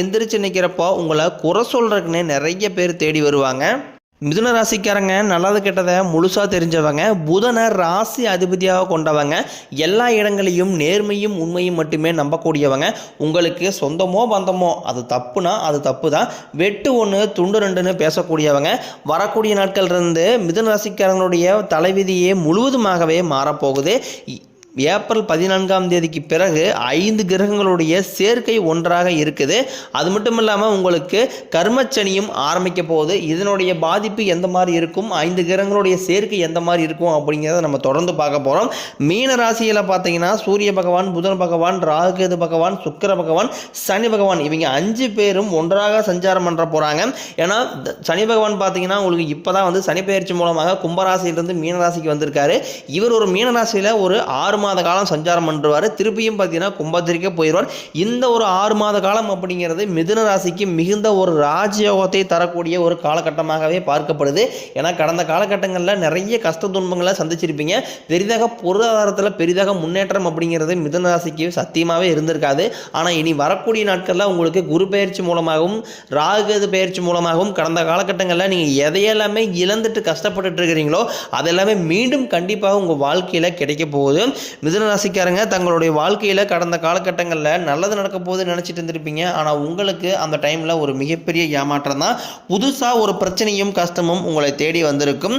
எந்திரிச்சு நிற்கிறப்போ உங்களை குறை சொல்கிறதுக்குன்னே நிறைய பேர் தேடி வருவாங்க. மிதுன ராசிக்காரங்க நல்லது கெட்டதை முழுசாக தெரிஞ்சவங்க புதனை ராசி அதிபதியாக கொண்டவங்க எல்லா இடங்களையும் நேர்மையும் உண்மையும் மட்டுமே நம்பக்கூடியவங்க. உங்களுக்கு சொந்தமோ பந்தமோ அது தப்புனா அது தப்பு தான் வெட்டு ஒன்று துண்டு ரெண்டுன்னு பேசக்கூடியவங்க. வரக்கூடிய நாட்கள் இருந்து மிதுன ராசிக்காரங்களுடைய தலைவிதியே முழுவதுமாகவே மாறப்போகுது. ஏப்ரல் பதினான்காம் தேதிக்கு பிறகு ஐந்து கிரகங்களுடைய சேர்க்கை ஒன்றாக இருக்குது. அது மட்டும் இல்லாமல் உங்களுக்கு கர்மச்சனியும் ஆரம்பிக்க போகுது. இதனுடைய பாதிப்பு எந்த மாதிரி இருக்கும்? ஐந்து கிரகங்களுடைய சேர்க்கை எந்த மாதிரி இருக்கும் அப்படிங்கிறத நம்ம தொடர்ந்து பார்க்க போகிறோம் மீன ராசியில் பார்த்தீங்கன்னா சூரிய பகவான் புதன் பகவான் ராகுகேது பகவான் சுக்கிர பகவான் சனி பகவான் இவங்க அஞ்சு பேரும் ஒன்றாக சஞ்சாரம் பண்ணுற போகிறாங்க ஏன்னா த- சனி பகவான் பார்த்தீங்கன்னா உங்களுக்கு இப்போ தான் வந்து சனி பயிற்சி மூலமாக கும்பராசியிலிருந்து மீனராசிக்கு வந்திருக்காரு. இவர் ஒரு மீனராசியில் ஒரு ஆறு மாத காலம் சஞ்சாரம் பண்ணுவார் திருப்பியும் பார்த்தீங்கன்னா கும்பத்திரிக்கே போயிடுவார் இந்த ஒரு ஆறு மாத காலம் அப்படிங்கிறது மிதுன ராசிக்கு மிகுந்த ஒரு ராஜயோகத்தை தரக்கூடிய ஒரு காலகட்டமாகவே பார்க்கப்படுது. ஏன்னா கடந்த காலகட்டங்களில் நிறைய கஷ்ட துன்பங்களை சந்திச்சிருப்பீங்க. பெரிதாக பொருளாதாரத்தில் பெரிதாக முன்னேற்றம் அப்படிங்கிறது மிதுன ராசிக்கு சத்தியமாகவே இருந்திருக்காது. ஆனால் இனி வரக்கூடிய நாட்களில் உங்களுக்கு குரு பயிற்சி மூலமாகவும் ராகுகேது பயிற்சி மூலமாகவும் கடந்த காலகட்டங்களில் நீங்கள் எதையெல்லாமே இழந்துட்டு கஷ்டப்பட்டுட்டு இருக்கிறீங்களோ அதெல்லாமே மீண்டும் கண்டிப்பாக உங்கள் வாழ்க்கையில் கிடைக்க போகுது. மிதுனராசிக்காரங்க தங்களுடைய வாழ்க்கையில் கடந்த காலகட்டங்களில் நல்லது நடக்க போகுதுன்னு நினச்சிட்டு இருந்திருப்பீங்க. ஆனால் உங்களுக்கு அந்த டைமில் ஒரு மிகப்பெரிய ஏமாற்றம் தான். புதுசாக ஒரு பிரச்சனையும் கஷ்டமும் உங்களை தேடி வந்திருக்கும்.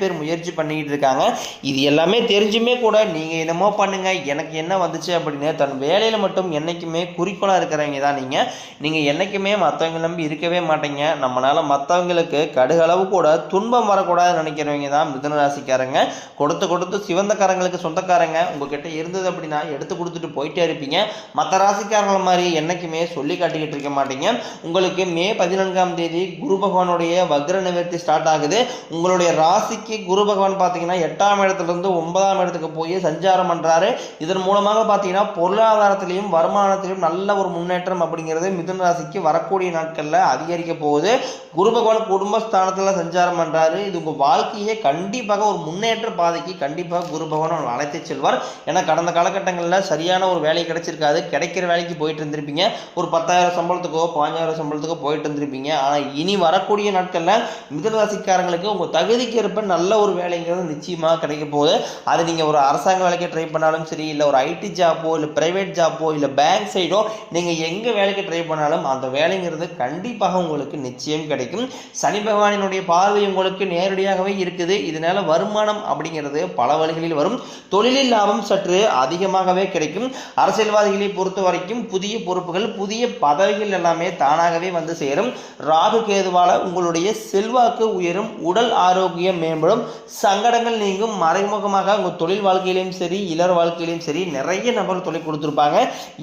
பேர் முயற்சி பண்ணிக்கிட்டு இருக்காங்க. இது எல்லாமே தெரிஞ்சுமே கூட நீங்கள் என்னமோ பண்ணுங்கள் எனக்கு என்ன வந்துச்சு அப்படின்னு தன் வேலையில் மட்டும் என்றைக்குமே குறிக்கோளாக இருக்கிறவங்க தான் நீங்கள் நீங்கள் என்றைக்குமே மற்றவங்க நம்பி இருக்கவே மாட்டீங்க. நம்மளால் மற்றவங்களுக்கு கடுகளவு கூட துன்பம் வரக்கூடாதுன்னு நினைக்கிறவங்க தான் மிதுன ராசிக்காரங்க கொடுத்து கொடுத்து சிவந்தக்காரங்களுக்கு சொந்தக்காரங்க. உங்ககிட்ட இருந்தது அப்படின்னா எடுத்து கொடுத்துட்டு போயிட்டே இருப்பீங்க. மற்ற ராசிக்காரங்களை மாதிரி என்றைக்குமே சொல்லி காட்டிக்கிட்டு இருக்க மாட்டீங்க. உங்களுக்கு மே பதினான்காம் தேதி குரு பகவானுடைய வக்ர நிவர்த்தி ஸ்டார்ட் ஆகுது. உங்களுடைய ராசி ராசிக்கு குரு பகவான் பார்த்தீங்கன்னா எட்டாம் இடத்துலேருந்து ஒன்பதாம் இடத்துக்கு போய் சஞ்சாரம் பண்ணுறாரு இதன் மூலமாக பார்த்தீங்கன்னா பொருளாதாரத்திலையும் வருமானத்திலையும் நல்ல ஒரு முன்னேற்றம் அப்படிங்கிறது மிதுன ராசிக்கு வரக்கூடிய நாட்களில் அதிகரிக்க போகுது. குரு பகவான் குடும்பஸ்தானத்தில் சஞ்சாரம் பண்ணுறாரு இது உங்கள் வாழ்க்கையே கண்டிப்பாக ஒரு முன்னேற்ற பாதைக்கு கண்டிப்பாக குரு பகவான் அழைத்து செல்வார். ஏன்னா கடந்த காலகட்டங்களில் சரியான ஒரு வேலை கிடைச்சிருக்காது. கிடைக்கிற வேலைக்கு போயிட்டு இருந்திருப்பீங்க. ஒரு பத்தாயிரம் சம்பளத்துக்கோ பாஞ்சாயிரம் சம்பளத்துக்கோ போயிட்டு இருந்திருப்பீங்க. ஆனால் இனி வரக்கூடிய நாட்களில் மிதுன ராசிக்காரங்களுக்கு உங்கள் தகுதிக்கு ஏற்ப நல்ல ஒரு வேலைங்கிறது நிச்சயமாக கிடைக்க போகுது. அது நீங்கள் ஒரு அரசாங்க வேலைக்கு ட்ரை பண்ணாலும் சரி இல்லை ஒரு ஐடி ஜாப்போ இல்லை ப்ரைவேட் ஜாப்போ இல்லை பேங்க் சைடோ நீங்கள் எங்கே வேலைக்கு ட்ரை பண்ணாலும் அந்த வேலைங்கிறது கண்டிப்பாக உங்களுக்கு நிச்சயம் கிடைக்கும். சனி பகவானினுடைய பார்வை உங்களுக்கு நேரடியாகவே இருக்குது. இதனால வருமானம் அப்படிங்கிறது பல வழிகளில் வரும். தொழிலில் லாபம் சற்று அதிகமாகவே கிடைக்கும். அரசியல்வாதிகளை பொறுத்த வரைக்கும் புதிய பொறுப்புகள் புதிய பதவிகள் எல்லாமே தானாகவே வந்து சேரும். ராகு கேதுவால உங்களுடைய செல்வாக்கு உயரும். உடல் ஆரோக்கியம் மேம்படும் சங்கடங்கள் நீங்கும். மறைமுகமாக உங்கள் தொழில் வாழ்க்கையிலையும் சரி இளர் வாழ்க்கையிலையும் சரி நிறைய நபர் தொழில் கொடுத்துருப்பாங்க.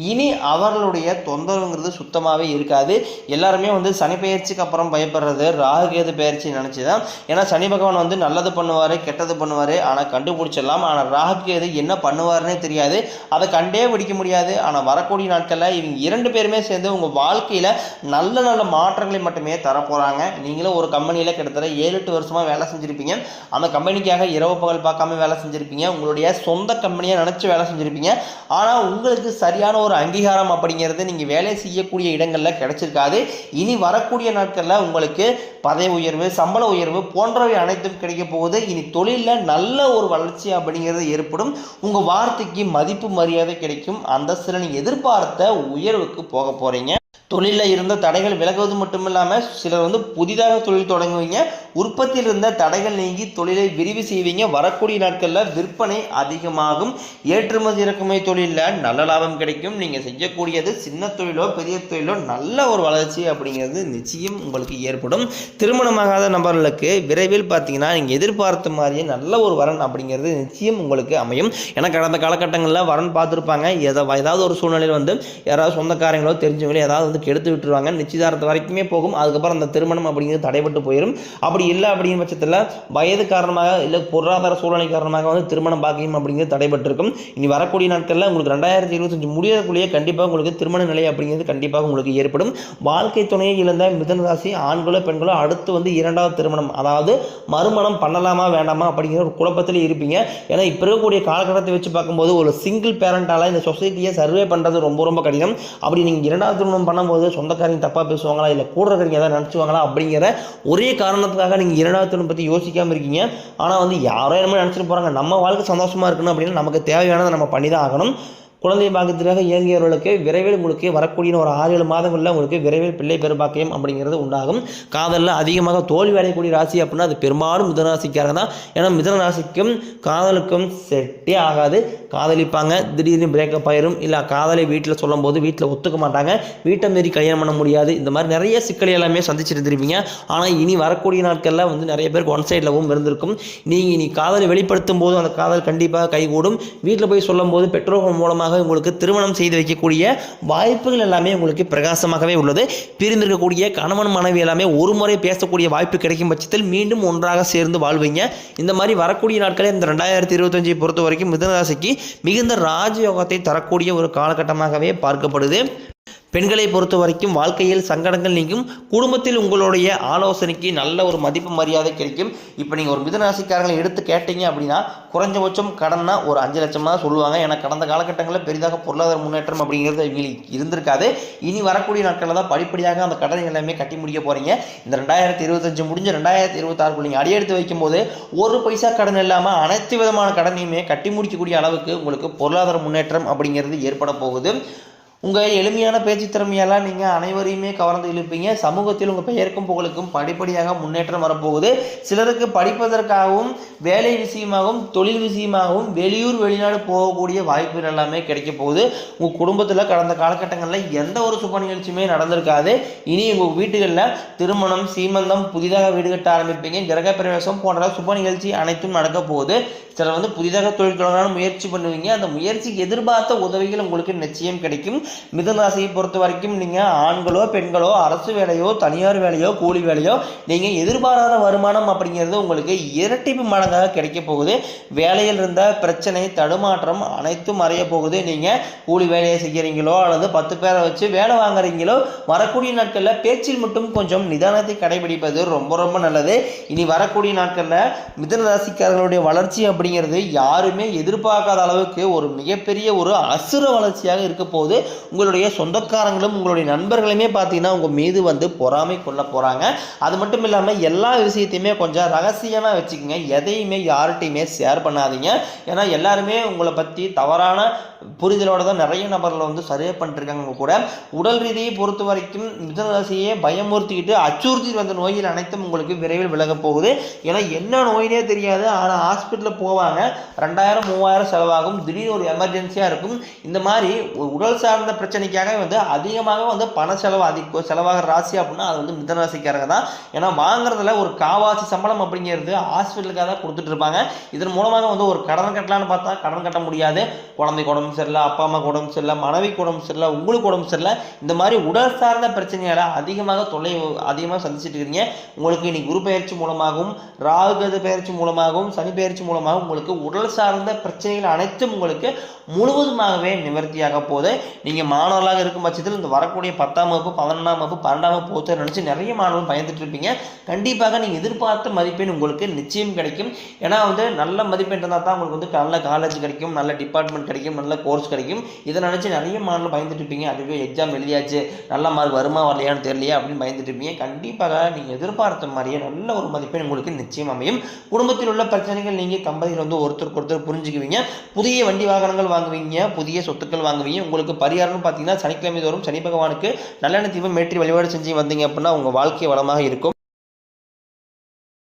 இனி அவர்களுடைய தொந்தரவுங்கிறது சுத்தமாகவே இருக்காது. எல்லாருமே வந்து சனி பயிற்சிக்கு அப்புறம் பயப்படுறது ராகு கேது நினச்சி தான் ஏன்னா சனி பகவான் வந்து நல்லது பண்ணுவார் கெட்டது பண்ணுவார். ஆனால் கண்டுபிடிச்சிடலாம். ஆனால் ராகு கேது என்ன பண்ணுவாருன்னே தெரியாது. அதை கண்டே பிடிக்க முடியாது. ஆனால் வரக்கூடிய நாட்களில் இவங்க இரண்டு பேருமே சேர்ந்து உங்கள் வாழ்க்கையில் நல்ல நல்ல மாற்றங்களை மட்டுமே தரப்போகிறாங்க நீங்களும் ஒரு கம்பெனியில் கிட்டத்தட்ட ஏழு எட்டு வருஷமாக வேலை செஞ்சுருப்பீங்க. அந்த கம்பெனிக்காக இரவு பகல் பார்க்காம வேலை செஞ்சுருப்பீங்க. உங்களுடைய சொந்த கம்பெனியை நினச்சி வேலை செஞ்சுருப்பீங்க. ஆனால் உங்களுக்கு சரியான ஒரு அங்கீகாரம் அப்படிங்கிறது நீங்கள் வேலை செய்யக்கூடிய இடங்களில் கிடைச்சிருக்காது. இனி வரக்கூடிய நாட்களில் உங்களுக்கு பதவி உயர்வு சம்பள உயர்வு போன்றவை அனைத்தும் கிடைக்க போகுது. இனி தொழிலில் நல்ல ஒரு வளர்ச்சி அப்படிங்கிறது ஏற்படும். உங்கள் வார்த்தைக்கு மதிப்பு மரியாதை கிடைக்கும். அந்தஸ்தில் நீங்கள் எதிர்பார்த்த உயர்வுக்கு போக போகிறீங்க தொழிலில் இருந்த தடைகள் விலகுவது மட்டும் இல்லாமல் சிலர் வந்து புதிதாக தொழில் தொடங்குவீங்க. உற்பத்தியில் இருந்த தடைகள் நீங்கி தொழிலை விரிவு செய்வீங்க. வரக்கூடிய நாட்களில் விற்பனை அதிகமாகும். ஏற்றுமதி இறக்குமதி தொழிலில் நல்ல லாபம் கிடைக்கும். நீங்கள் செய்யக்கூடியது சின்ன தொழிலோ பெரிய தொழிலோ நல்ல ஒரு வளர்ச்சி அப்படிங்கிறது நிச்சயம் உங்களுக்கு ஏற்படும். திருமணமாகாத நபர்களுக்கு விரைவில் பார்த்தீங்கன்னா நீங்கள் எதிர்பார்த்த மாதிரியே நல்ல ஒரு வரன் அப்படிங்கிறது நிச்சயம் உங்களுக்கு அமையும். ஏன்னா கடந்த காலகட்டங்களில் வரன் பார்த்துருப்பாங்க. எதை ஏதாவது ஒரு சூழ்நிலையில் வந்து யாராவது சொந்தக்காரங்களோ தெரிஞ்சவங்களோ ஏதாவது வந்து கெடுத்து விட்டுருவாங்க. நிச்சயதார்த்தம் வரைக்குமே போகும். அதுக்கப்புறம் அந்த திருமணம் அப்படிங்கிறது தடைபட்டு போயிடும் அப்படி இல்லை அப்படிங்கிற பட்சத்தில் வயது காரணமாக இல்லை பொருளாதார சூழ்நிலை காரணமாக வந்து திருமணம் பாக்கியம் அப்படிங்கிறது தடைபட்டிருக்கும். இனி வரக்கூடிய நாட்களில் உங்களுக்கு ரெண்டாயிரத்தி இருபத்தஞ்சு முடியறதுக்குள்ளேயே கண்டிப்பாக உங்களுக்கு திருமண நிலை அப்படிங்கிறது கண்டிப்பாக உங்களுக்கு ஏற்படும். வாழ்க்கை துணையை இழந்த மிதன ராசி ஆண்களோ பெண்களோ அடுத்து வந்து இரண்டாவது திருமணம். அதாவது மறுமணம் பண்ணலாமா வேண்டாமா அப்படிங்கிற ஒரு குழப்பத்தில் இருப்பீங்க. ஏன்னா இப்போ இருக்கக்கூடிய காலகட்டத்தை வச்சு பார்க்கும்போது ஒரு சிங்கிள் பேரண்டால் இந்த சொசைட்டியை சர்வே பண்ணுறது ரொம்ப ரொம்ப கடினம். அப்படி நீங்கள் இரண்டாவது திருமணம் பண்ணும்போது சொந்தக்காரங்க தப்பாக பேசுவாங்களா இல்லை கூட இருக்கிறவங்க எதாவது நினச்சிவாங்களா அப்படிங்கிற ஒரே காரணத்துக்காக நீங்கள் இரண்டாவது திருமணம் பற்றி யோசிக்காமல் இருக்கீங்க. ஆனால் வந்து யாரோ என்னமோ நினச்சிட்டு போகிறாங்க நம்ம வாழ்க்கை சந்தோஷமாக இருக்கணும் அப்படின்னா நமக்கு தேவையானதை நம்ம பண்ணி தான் ஆகணும். குழந்தை பாக்கியத்திற்காக இயங்கியவர்களுக்கு விரைவில் உங்களுக்கு வரக்கூடிய ஒரு ஆறு ஏழு மாதங்களில் உங்களுக்கு விரைவில் பிள்ளை பெரும்பாக்கியம் அப்படிங்கிறது உண்டாகும். காதலில் அதிகமாக தோல்வி அடையக்கூடிய ராசி அப்படின்னா அது பெரும்பாலும் மிதன ராசிக்காக தான். ஏன்னா மிதன ராசிக்கும் காதலுக்கும் செட்டே ஆகாது. காதலிப்பாங்க திடீர்னு பிரேக்கப் ஆயிரும். இல்லை காதலை வீட்டில் சொல்லும்போது வீட்டில் ஒத்துக்க மாட்டாங்க. வீட்டை மாரி கல்யாணம் பண்ண முடியாது. இந்த மாதிரி நிறைய சிக்கல் எல்லாமே சந்திச்சிருந்துருப்பீங்க ஆனால் இனி வரக்கூடிய நாட்களில் வந்து நிறைய பேருக்கு ஒன் சைடில் இருந்திருக்கும். நீங்கள் இனி காதலை வெளிப்படுத்தும் போது அந்த காதல் கண்டிப்பாக கைகூடும். வீட்டில் போய் சொல்லும்போது பெட்ரோல் மூலமாக உங்களுக்கு திருமணம் செய்து வைக்கக்கூடிய வாய்ப்புகள் எல்லாமே உங்களுக்கு பிரகாசமாகவே உள்ளது. பிரிந்திருக்கக்கூடிய கணவன் மனைவி எல்லாமே ஒரு முறை பேசக்கூடிய வாய்ப்பு கிடைக்கும் பட்சத்தில் மீண்டும் ஒன்றாக சேர்ந்து வாழ்வீங்க. இந்த மாதிரி வரக்கூடிய நாட்களில் இந்த ரெண்டாயிரத்தி இருபத்தஞ்சை பொறுத்த வரைக்கும் மிதனராசிக்கு மிகுந்த ராஜயோகத்தை தரக்கூடிய ஒரு காலகட்டமாகவே பார்க்கப்படுது. பெண்களை பொறுத்த வரைக்கும் வாழ்க்கையில் சங்கடங்கள் நீங்கும். குடும்பத்தில் உங்களுடைய ஆலோசனைக்கு நல்ல ஒரு மதிப்பு மரியாதை கிடைக்கும். இப்போ நீங்கள் ஒரு மிதனராசிக்காரங்களை எடுத்து கேட்டீங்க அப்படின்னா குறைஞ்சபட்சம் கடன்னா ஒரு அஞ்சு லட்சமாக தான் சொல்லுவாங்க. ஏன்னா கடந்த காலகட்டங்களில் பெரிதாக பொருளாதார முன்னேற்றம் அப்படிங்கிறது இவங்களுக்கு இருந்திருக்காது. இனி வரக்கூடிய நாட்களில் தான் படிப்படியாக அந்த கடனை எல்லாமே கட்டி முடிக்க போகிறீங்க இந்த ரெண்டாயிரத்தி இருபத்தஞ்சு முடிஞ்சு ரெண்டாயிரத்தி இருபத்தாறுக்குள்ள நீங்கள் அடியெடுத்து வைக்கும்போது ஒரு பைசா கடன் இல்லாமல் அனைத்து விதமான கடனையுமே கட்டி முடிக்கக்கூடிய அளவுக்கு உங்களுக்கு பொருளாதார முன்னேற்றம் அப்படிங்கிறது ஏற்பட போகுது. உங்கள் எளிமையான பேச்சு திறமையெல்லாம் நீங்கள் அனைவரையுமே கவர்ந்து இழுப்பீங்க. சமூகத்தில் உங்கள் பெயருக்கும் புகழுக்கும் படிப்படியாக முன்னேற்றம் வரப்போகுது. சிலருக்கு படிப்பதற்காகவும் வேலை விஷயமாகவும் தொழில் விஷயமாகவும் வெளியூர் வெளிநாடு போகக்கூடிய வாய்ப்புகள் எல்லாமே கிடைக்க போகுது. உங்கள் குடும்பத்தில் கடந்த காலகட்டங்களில் எந்த ஒரு சுப நிகழ்ச்சியுமே நடந்திருக்காது. இனி உங்கள் வீடுகளில் திருமணம் சீமந்தம் புதிதாக வீடு கட்ட ஆரம்பிப்பீங்க. கிரக பிரவேசம் போன்ற சுப நிகழ்ச்சி அனைத்தும் நடக்க போகுது. சிலர் வந்து புதிதாக தொழில் தொடங்கலாம்னு முயற்சி பண்ணுவீங்க. அந்த முயற்சிக்கு எதிர்பார்த்த உதவிகள் உங்களுக்கு நிச்சயம் கிடைக்கும். மிதராசியை பொறுத்த வரைக்கும் நீங்கள் ஆண்களோ பெண்களோ அரசு வேலையோ தனியார் வேலையோ கூலி வேலையோ நீங்கள் எதிர்பாராத வருமானம் அப்படிங்கிறது உங்களுக்கு இரட்டிப்பு மடங்காக கிடைக்க போகுது. வேலையில் இருந்த பிரச்சனை தடுமாற்றம் அனைத்தும் மறைய போகுது. நீங்கள் கூலி வேலையை செய்கிறீங்களோ அல்லது பத்து பேரை வச்சு வேலை வாங்குறீங்களோ வரக்கூடிய நாட்களில் பேச்சில் மட்டும் கொஞ்சம் நிதானத்தை கடைபிடிப்பது ரொம்ப ரொம்ப நல்லது. இனி வரக்கூடிய நாட்களில் மிதனராசிக்காரர்களுடைய வளர்ச்சி அப்படிங்கிறது யாருமே எதிர்பார்க்காத அளவுக்கு ஒரு மிகப்பெரிய ஒரு அசுர வளர்ச்சியாக இருக்க போகுது. உங்களுடைய சொந்தக்காரங்களும் உங்களுடைய நண்பர்களுமே பார்த்தீங்கன்னா உங்கள் மீது வந்து பொறாமை கொள்ள போகிறாங்க அது மட்டும் இல்லாமல் எல்லா விஷயத்தையுமே கொஞ்சம் ரகசியமாக வச்சுக்கோங்க. எதையுமே யார்கிட்டையுமே ஷேர் பண்ணாதீங்க. ஏன்னா எல்லாருமே உங்களை பற்றி தவறான புரிதலோட தான் நிறைய நபர்களை வந்து சர்வே பண்ணிருக்காங்க கூட. உடல் ரீதியை பொறுத்த வரைக்கும் மிதனராசியை பயமுறுத்திக்கிட்டு அச்சுறுத்தி வந்த நோய்கள் அனைத்தும் உங்களுக்கு விரைவில் விலகப் போகுது. ஏன்னா என்ன நோயினே தெரியாது. ஆனால் ஹாஸ்பிட்டலில் போவாங்க. ரெண்டாயிரம் மூவாயிரம் செலவாகும். திடீர்னு ஒரு எமர்ஜென்சியாக இருக்கும். இந்த மாதிரி உடல் சார்ந்த பிரச்சனைக்காக வந்து அதிகமாக வந்து பண செலவு அதிக செலவாகிற ராசி அப்படின்னா அது வந்து மிதனராசிக்காரங்க தான். ஏன்னா வாங்குறதுல ஒரு காவாசி சம்பளம் அப்படிங்கிறது ஹாஸ்பிட்டலுக்காக தான் கொடுத்துட்டு இருப்பாங்க. இதன் மூலமாக வந்து ஒரு கடன் கட்டலான்னு பார்த்தா கடன் கட்ட முடியாது. குழந்தைக்கு உடம்பு சரியில்லை அப்பா அம்மா உடம்பு சரியில்லை மனைவிக்கு உடம்பு சரியில்லை உங்களுக்கு உடம்பு சரியில்லை. இந்த மாதிரி உடல் சார்ந்த பிரச்சனையால் அதிகமாக தொல்லை அதிகமாக சந்திச்சுட்டு இருக்கிறீங்க உங்களுக்கு இன்னைக்கு குரு பயிற்சி மூலமாகவும் ராகுகது பயிற்சி மூலமாகவும் சனி பயிற்சி மூலமாகவும் உங்களுக்கு உடல் சார்ந்த பிரச்சனைகள் அனைத்தும் உங்களுக்கு முழுவதுமாகவே நிவர்த்தியாக போகுது. நீங்கள் நீங்கள் மாணவர்களாக இருக்கும் பட்சத்தில் இந்த வரக்கூடிய பத்தாம் வகுப்பு பதினொன்றாம் வகுப்பு பன்னெண்டாம் வகுப்பு போச்சு நினச்சி நிறைய மாணவர்கள் பயந்துட்டு இருப்பீங்க. கண்டிப்பாக நீங்கள் எதிர்பார்த்த மதிப்பெண் உங்களுக்கு நிச்சயம் கிடைக்கும். ஏன்னா வந்து நல்ல மதிப்பெண் இருந்தால் தான் உங்களுக்கு வந்து நல்ல காலேஜ் கிடைக்கும் நல்ல டிபார்ட்மெண்ட் கிடைக்கும் நல்ல கோர்ஸ் கிடைக்கும். இதை நினச்சி நிறைய மாணவர்கள் பயந்துட்டு இருப்பீங்க. அதுவே எக்ஸாம் எழுதியாச்சு நல்ல மார்க் வருமா வரலையான்னு தெரியலையா அப்படின்னு பயந்துட்டு இருப்பீங்க. கண்டிப்பாக நீங்கள் எதிர்பார்த்த மாதிரியே நல்ல ஒரு மதிப்பெண் உங்களுக்கு நிச்சயம் அமையும். குடும்பத்தில் உள்ள பிரச்சனைகள் நீங்கள் கம்பெனியில் வந்து ஒருத்தருக்கு ஒருத்தர் புரிஞ்சுக்குவீங்க. புதிய வண்டி வாகனங்கள் வாங்குவீங்க புதிய சொத்துக்கள் வாங்குவீங்க. உங்களுக்கு பரிகாரம் பரிகாரம்னு பார்த்தீங்கன்னா சனிக்கிழமை தோறும் சனி பகவானுக்கு நல்லெண்ணெய் தீபம் ஏற்றி வழிபாடு செஞ்சு வந்தீங்க அப்படின்னா உங்கள் வாழ்க்கை வளமாக இருக்கும்.